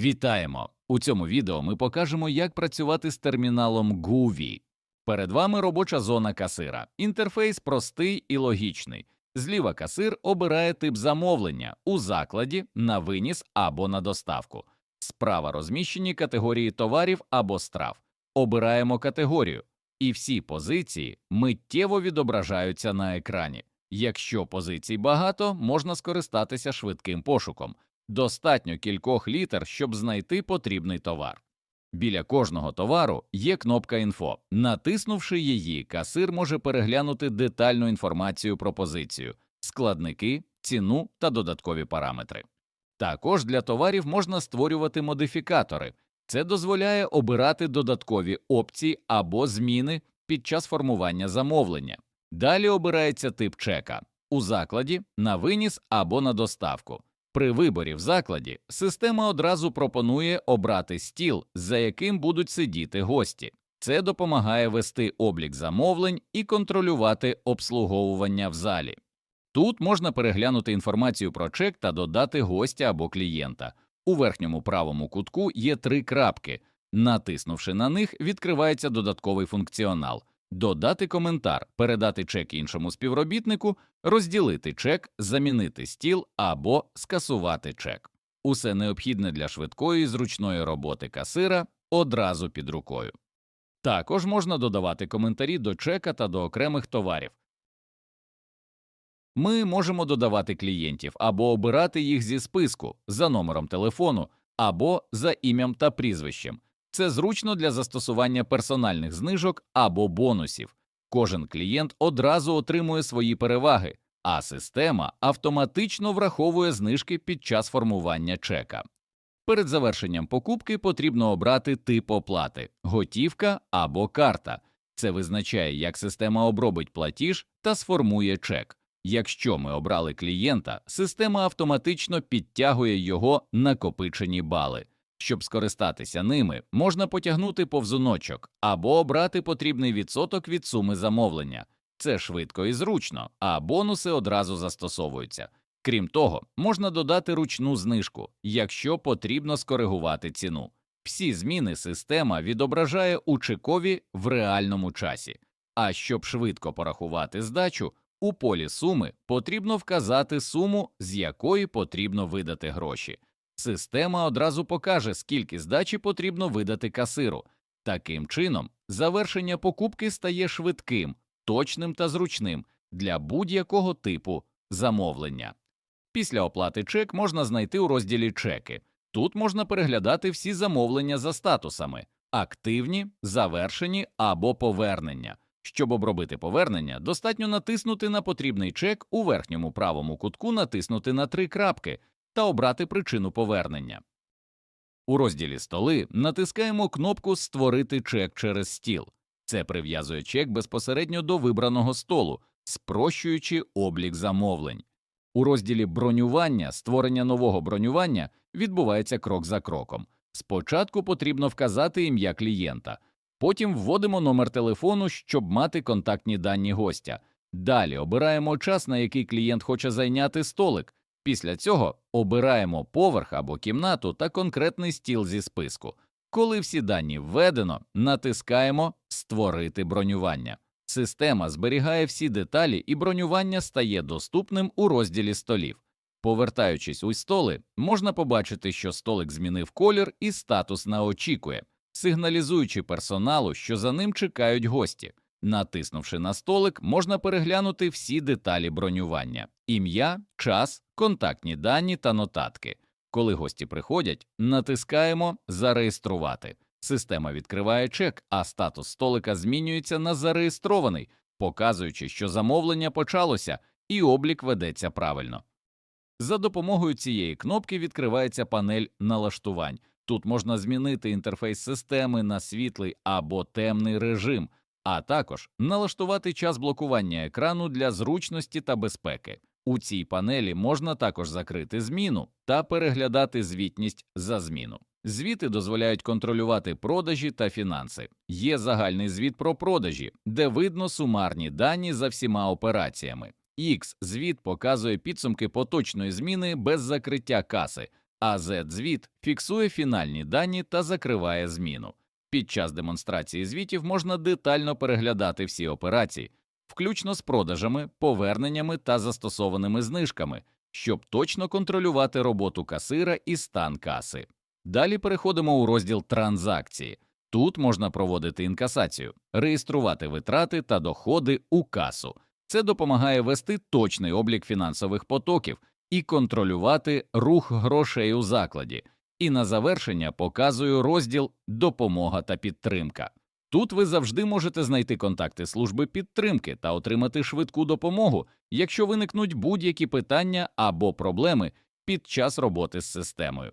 Вітаємо! У цьому відео ми покажемо, як працювати з терміналом GUVI. Перед вами робоча зона касира. Інтерфейс простий і логічний. Зліва касир обирає тип замовлення у закладі, на виніс або на доставку. Справа розміщені категорії товарів або страв. Обираємо категорію, і всі позиції миттєво відображаються на екрані. Якщо позицій багато, можна скористатися швидким пошуком. Достатньо кількох літер, щоб знайти потрібний товар. Біля кожного товару є кнопка інфо. Натиснувши її, касир може переглянути детальну інформацію про позицію, складники, ціну та додаткові параметри. Також для товарів можна створювати модифікатори. Це дозволяє обирати додаткові опції або зміни під час формування замовлення. Далі обирається тип чека у закладі, на виніс або на доставку. При виборі в закладі система одразу пропонує обрати стіл, за яким будуть сидіти гості. Це допомагає вести облік замовлень і контролювати обслуговування в залі. Тут можна переглянути інформацію про чек та додати гостя або клієнта. У верхньому правому кутку є три крапки. Натиснувши на них, відкривається додатковий функціонал додати коментар, передати чек іншому співробітнику, розділити чек, замінити стіл або скасувати чек. Усе необхідне для швидкої і зручної роботи касира одразу під рукою. Також можна додавати коментарі до чека та до окремих товарів. Ми можемо додавати клієнтів або обирати їх зі списку за номером телефону або за ім'ям та прізвищем. Це зручно для застосування персональних знижок або бонусів. Кожен клієнт одразу отримує свої переваги, а система автоматично враховує знижки під час формування чека. Перед завершенням покупки потрібно обрати тип оплати готівка або карта. Це визначає, як система обробить платіж та сформує чек. Якщо ми обрали клієнта, система автоматично підтягує його накопичені бали. Щоб скористатися ними, можна потягнути повзуночок або обрати потрібний відсоток від суми замовлення. Це швидко і зручно, а бонуси одразу застосовуються. Крім того, можна додати ручну знижку, якщо потрібно скоригувати ціну. Всі зміни система відображає у чекові в реальному часі. А щоб швидко порахувати здачу, у полі суми потрібно вказати суму, з якої потрібно видати гроші. Система одразу покаже, скільки здачі потрібно видати касиру. Таким чином, завершення покупки стає швидким, точним та зручним для будь-якого типу замовлення. Після оплати чек можна знайти у розділі чеки. Тут можна переглядати всі замовлення за статусами активні, завершені або повернення. Щоб обробити повернення, достатньо натиснути на потрібний чек у верхньому правому кутку натиснути на три крапки та обрати причину повернення. У розділі столи натискаємо кнопку Створити чек через стіл. Це прив'язує чек безпосередньо до вибраного столу, спрощуючи облік замовлень. У розділі бронювання створення нового бронювання відбувається крок за кроком. Спочатку потрібно вказати ім'я клієнта, потім вводимо номер телефону, щоб мати контактні дані гостя. Далі обираємо час, на який клієнт хоче зайняти столик. Після цього обираємо поверх або кімнату та конкретний стіл зі списку. Коли всі дані введено, натискаємо Створити бронювання. Система зберігає всі деталі, і бронювання стає доступним у розділі столів. Повертаючись у столи, можна побачити, що столик змінив колір і статус на очікує, сигналізуючи персоналу, що за ним чекають гості. Натиснувши на столик, можна переглянути всі деталі бронювання: ім'я, час, контактні дані та нотатки. Коли гості приходять, натискаємо Зареєструвати. Система відкриває чек, а статус столика змінюється на зареєстрований, показуючи, що замовлення почалося і облік ведеться правильно. За допомогою цієї кнопки відкривається панель налаштувань. Тут можна змінити інтерфейс системи на світлий або темний режим, а також налаштувати час блокування екрану для зручності та безпеки. У цій панелі можна також закрити зміну та переглядати звітність за зміну. Звіти дозволяють контролювати продажі та фінанси. Є загальний звіт про продажі, де видно сумарні дані за всіма операціями. X звіт показує підсумки поточної зміни без закриття каси, а Z-звіт фіксує фінальні дані та закриває зміну. Під час демонстрації звітів можна детально переглядати всі операції, включно з продажами, поверненнями та застосованими знижками, щоб точно контролювати роботу касира і стан каси. Далі переходимо у розділ транзакції. Тут можна проводити інкасацію, реєструвати витрати та доходи у касу. Це допомагає вести точний облік фінансових потоків і контролювати рух грошей у закладі. І на завершення показую розділ Допомога та підтримка. Тут ви завжди можете знайти контакти служби підтримки та отримати швидку допомогу, якщо виникнуть будь-які питання або проблеми під час роботи з системою.